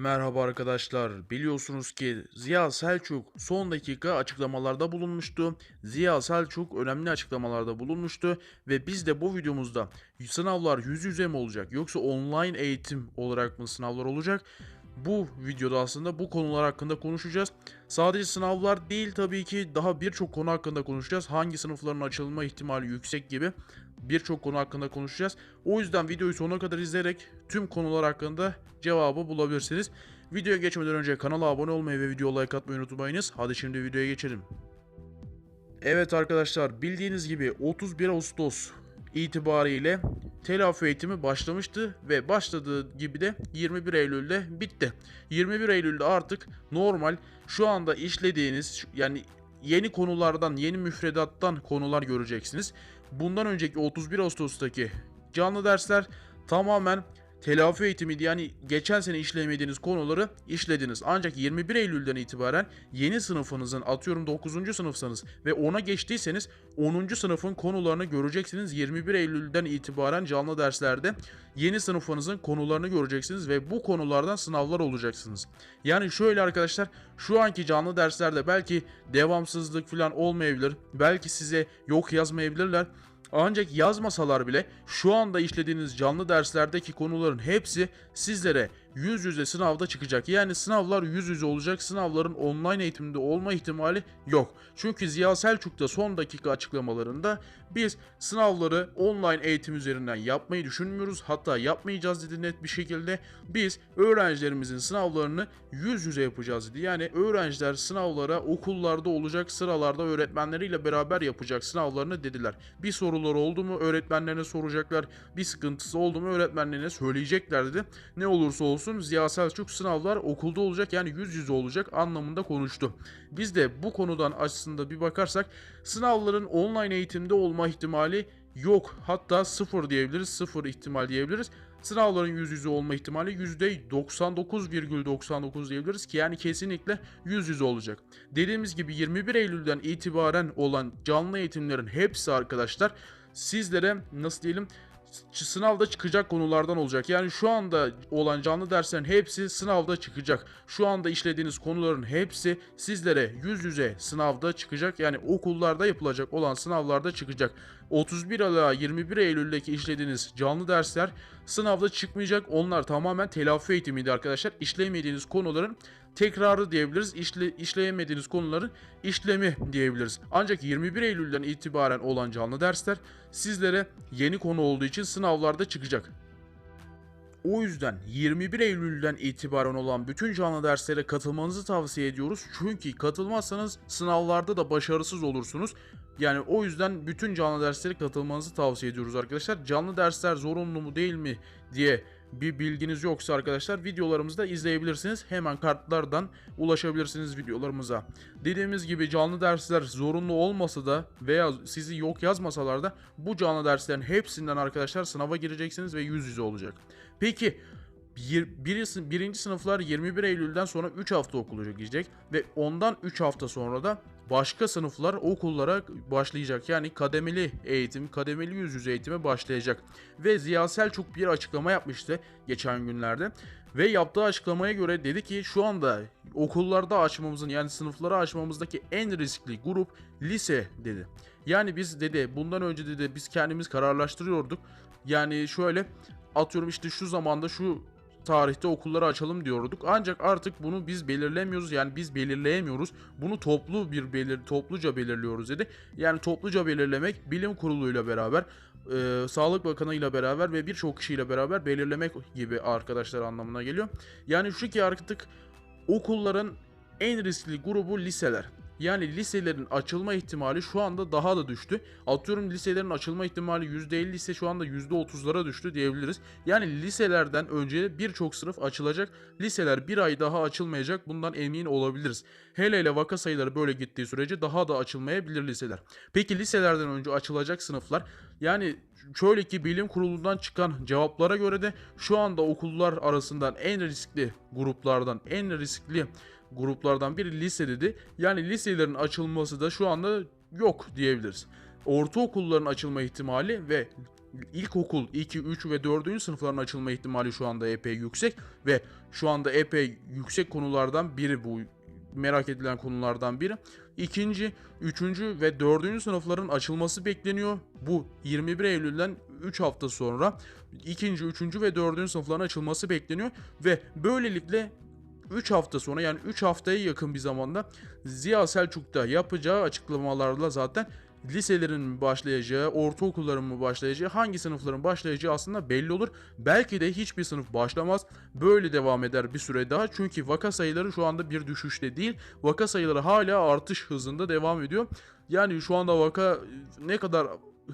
Merhaba arkadaşlar. Biliyorsunuz ki Ziya Selçuk son dakika açıklamalarda bulunmuştu. Ziya Selçuk önemli açıklamalarda bulunmuştu ve biz de bu videomuzda sınavlar yüz yüze mi olacak yoksa online eğitim olarak mı sınavlar olacak? Bu videoda aslında bu konular hakkında konuşacağız. Sadece sınavlar değil tabii ki daha birçok konu hakkında konuşacağız. Hangi sınıfların açılma ihtimali yüksek gibi birçok konu hakkında konuşacağız. O yüzden videoyu sonuna kadar izleyerek tüm konular hakkında cevabı bulabilirsiniz. Videoya geçmeden önce kanala abone olmayı ve video like atmayı unutmayınız. Hadi şimdi videoya geçelim. Evet arkadaşlar bildiğiniz gibi 31 Ağustos itibariyle telafi eğitimi başlamıştı ve başladığı gibi de 21 Eylül'de bitti. 21 Eylül'de artık normal şu anda işlediğiniz yani yeni konulardan, yeni müfredattan konular göreceksiniz. Bundan önceki 31 Ağustos'taki canlı dersler tamamen telafi eğitimiydi. Yani geçen sene işlemediğiniz konuları işlediniz. Ancak 21 Eylül'den itibaren yeni sınıfınızın atıyorum 9. sınıfsanız ve ona geçtiyseniz 10. sınıfın konularını göreceksiniz. 21 Eylül'den itibaren canlı derslerde yeni sınıfınızın konularını göreceksiniz ve bu konulardan sınavlar olacaksınız. Yani şöyle arkadaşlar şu anki canlı derslerde belki devamsızlık falan olmayabilir. Belki size yok yazmayabilirler. Ancak yazmasalar bile şu anda işlediğiniz canlı derslerdeki konuların hepsi sizlere yüz yüze sınavda çıkacak. Yani sınavlar yüz yüze olacak. Sınavların online eğitimde olma ihtimali yok. Çünkü Ziya Selçuk da son dakika açıklamalarında biz sınavları online eğitim üzerinden yapmayı düşünmüyoruz. Hatta yapmayacağız dedi net bir şekilde. Biz öğrencilerimizin sınavlarını yüz yüze yapacağız dedi. Yani öğrenciler sınavlara okullarda olacak sıralarda öğretmenleriyle beraber yapacak sınavlarını dediler. Bir soruları oldu mu öğretmenlerine soracaklar. Bir sıkıntısı oldu mu öğretmenlerine söyleyecekler dedi. Ne olursa olsun Ziya Selçuk sınavlar okulda olacak yani yüz yüze olacak anlamında konuştu. Biz de bu konudan aslında bir bakarsak sınavların online eğitimde olma ihtimali yok. Hatta sıfır diyebiliriz. Sıfır ihtimal diyebiliriz. Sınavların yüz yüze olma ihtimali %99,99 diyebiliriz ki yani kesinlikle yüz yüze olacak. Dediğimiz gibi 21 Eylül'den itibaren olan canlı eğitimlerin hepsi arkadaşlar sizlere nasıl diyelim sınavda çıkacak konulardan olacak. Yani şu anda olan canlı derslerin hepsi sınavda çıkacak. Şu anda işlediğiniz konuların hepsi sizlere yüz yüze sınavda çıkacak. Yani okullarda yapılacak olan sınavlarda çıkacak. 31 ila 21 Eylül'deki işlediğiniz canlı dersler sınavda çıkmayacak. Onlar tamamen telafi eğitimiydi arkadaşlar. İşlemediğiniz konuların tekrarı diyebiliriz. İşle, işleyemediğiniz konuların işlemi diyebiliriz. Ancak 21 Eylül'den itibaren olan canlı dersler sizlere yeni konu olduğu için sınavlarda çıkacak. O yüzden 21 Eylül'den itibaren olan bütün canlı derslere katılmanızı tavsiye ediyoruz. Çünkü katılmazsanız sınavlarda da başarısız olursunuz. Yani o yüzden bütün canlı derslere katılmanızı tavsiye ediyoruz arkadaşlar. Canlı dersler zorunlu mu değil mi diye bir bilginiz yoksa arkadaşlar videolarımızı da izleyebilirsiniz. Hemen kartlardan ulaşabilirsiniz videolarımıza. Dediğimiz gibi canlı dersler zorunlu olmasa da veya sizi yok yazmasalar da bu canlı derslerin hepsinden arkadaşlar sınava gireceksiniz ve yüz yüze olacak. Peki birinci sınıflar 21 Eylül'den sonra 3 hafta okula gidecek ve ondan 3 hafta sonra da başka sınıflar okullara başlayacak. Yani kademeli eğitim, kademeli yüz yüze eğitime başlayacak. Ve Ziya Selçuk bir açıklama yapmıştı geçen günlerde. Ve yaptığı açıklamaya göre dedi ki şu anda okullarda açmamızın yani sınıfları açmamızdaki en riskli grup lise dedi. Yani biz dedi bundan önce dedi biz kendimiz kararlaştırıyorduk. Yani şöyle atıyorum işte şu zamanda şu tarihte okulları açalım diyorduk. Ancak artık bunu biz belirlemiyoruz. Yani biz belirleyemiyoruz. Bunu toplu bir belir topluca belirliyoruz dedi. Yani topluca belirlemek bilim kuruluyla beraber, e, Sağlık Bakanı ile beraber ve birçok kişiyle beraber belirlemek gibi arkadaşlar anlamına geliyor. Yani şu ki artık okulların en riskli grubu liseler. Yani liselerin açılma ihtimali şu anda daha da düştü. Atıyorum liselerin açılma ihtimali %50 ise şu anda %30'lara düştü diyebiliriz. Yani liselerden önce birçok sınıf açılacak. Liseler bir ay daha açılmayacak. Bundan emin olabiliriz. Hele hele vaka sayıları böyle gittiği sürece daha da açılmayabilir liseler. Peki liselerden önce açılacak sınıflar yani şöyle ki bilim kurulundan çıkan cevaplara göre de şu anda okullar arasından en riskli gruplardan en riskli gruplardan biri lise dedi. Yani liselerin açılması da şu anda yok diyebiliriz. Ortaokulların açılma ihtimali ve ilkokul 2, 3 ve 4. sınıfların açılma ihtimali şu anda epey yüksek ve şu anda epey yüksek konulardan biri bu merak edilen konulardan biri. İkinci, üçüncü ve dördüncü sınıfların açılması bekleniyor. Bu 21 Eylül'den 3 hafta sonra ikinci, üçüncü ve dördüncü sınıfların açılması bekleniyor ve böylelikle 3 hafta sonra yani 3 haftaya yakın bir zamanda Ziya Selçuk'ta yapacağı açıklamalarla zaten liselerin mi başlayacağı, ortaokulların mı başlayacağı, hangi sınıfların başlayacağı aslında belli olur. Belki de hiçbir sınıf başlamaz. Böyle devam eder bir süre daha. Çünkü vaka sayıları şu anda bir düşüşte değil. Vaka sayıları hala artış hızında devam ediyor. Yani şu anda vaka ne kadar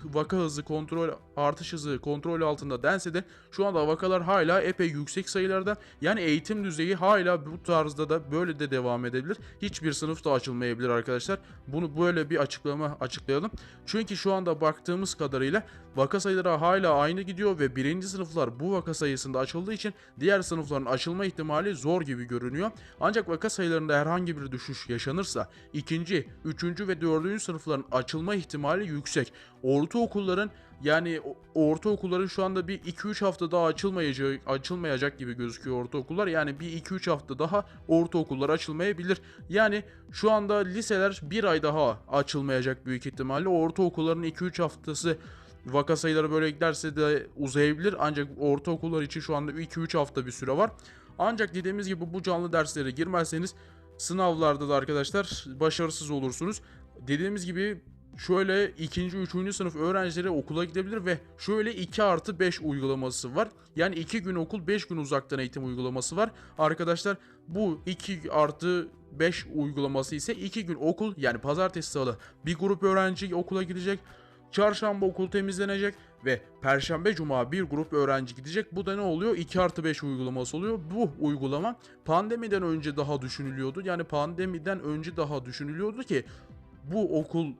vaka hızı kontrol artış hızı kontrol altında dense de şu anda vakalar hala epey yüksek sayılarda. Yani eğitim düzeyi hala bu tarzda da böyle de devam edebilir. Hiçbir sınıf da açılmayabilir arkadaşlar. Bunu böyle bir açıklama açıklayalım. Çünkü şu anda baktığımız kadarıyla vaka sayıları hala aynı gidiyor ve birinci sınıflar bu vaka sayısında açıldığı için diğer sınıfların açılma ihtimali zor gibi görünüyor. Ancak vaka sayılarında herhangi bir düşüş yaşanırsa ikinci, üçüncü ve dördüncü sınıfların açılma ihtimali yüksek. Ortaokulların yani ortaokulların şu anda bir 2-3 hafta daha açılmayacak, açılmayacak gibi gözüküyor ortaokullar. Yani bir 2-3 hafta daha ortaokullar açılmayabilir. Yani şu anda liseler bir ay daha açılmayacak büyük ihtimalle. Ortaokulların 2-3 haftası vaka sayıları böyle giderse de uzayabilir. Ancak ortaokullar için şu anda 2-3 hafta bir süre var. Ancak dediğimiz gibi bu canlı derslere girmezseniz sınavlarda da arkadaşlar başarısız olursunuz. Dediğimiz gibi şöyle ikinci, üçüncü sınıf öğrencileri okula gidebilir ve şöyle 2 artı 5 uygulaması var. Yani 2 gün okul 5 gün uzaktan eğitim uygulaması var. Arkadaşlar bu 2 artı 5 uygulaması ise 2 gün okul yani pazartesi salı bir grup öğrenci okula gidecek. Çarşamba okul temizlenecek ve Perşembe Cuma bir grup öğrenci gidecek. Bu da ne oluyor? 2 artı 5 uygulaması oluyor. Bu uygulama pandemiden önce daha düşünülüyordu. Yani pandemiden önce daha düşünülüyordu ki bu okul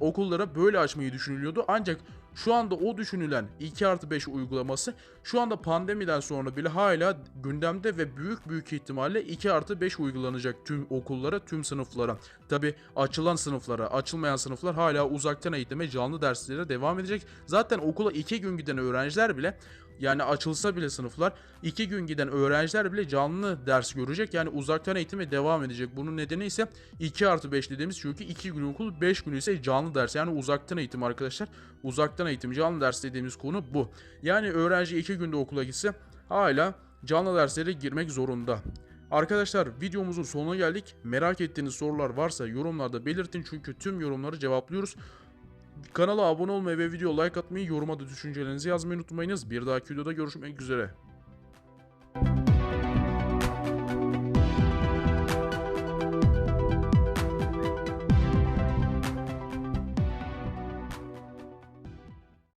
okullara böyle açmayı düşünülüyordu. Ancak şu anda o düşünülen 2 artı 5 uygulaması şu anda pandemiden sonra bile hala gündemde ve büyük büyük ihtimalle 2 artı 5 uygulanacak tüm okullara, tüm sınıflara. Tabi açılan sınıflara, açılmayan sınıflar hala uzaktan eğitime, canlı derslere devam edecek. Zaten okula 2 gün giden öğrenciler bile yani açılsa bile sınıflar 2 gün giden öğrenciler bile canlı ders görecek. Yani uzaktan eğitime devam edecek. Bunun nedeni ise 2 artı 5 dediğimiz çünkü 2 gün okul 5 gün ise canlı ders. Yani uzaktan eğitim arkadaşlar. Uzaktan eğitim canlı ders dediğimiz konu bu. Yani öğrenci 2 günde okula gitse hala canlı derslere girmek zorunda. Arkadaşlar videomuzun sonuna geldik. Merak ettiğiniz sorular varsa yorumlarda belirtin çünkü tüm yorumları cevaplıyoruz. Kanala abone olmayı ve video like atmayı, yoruma da düşüncelerinizi yazmayı unutmayınız. Bir dahaki videoda görüşmek üzere.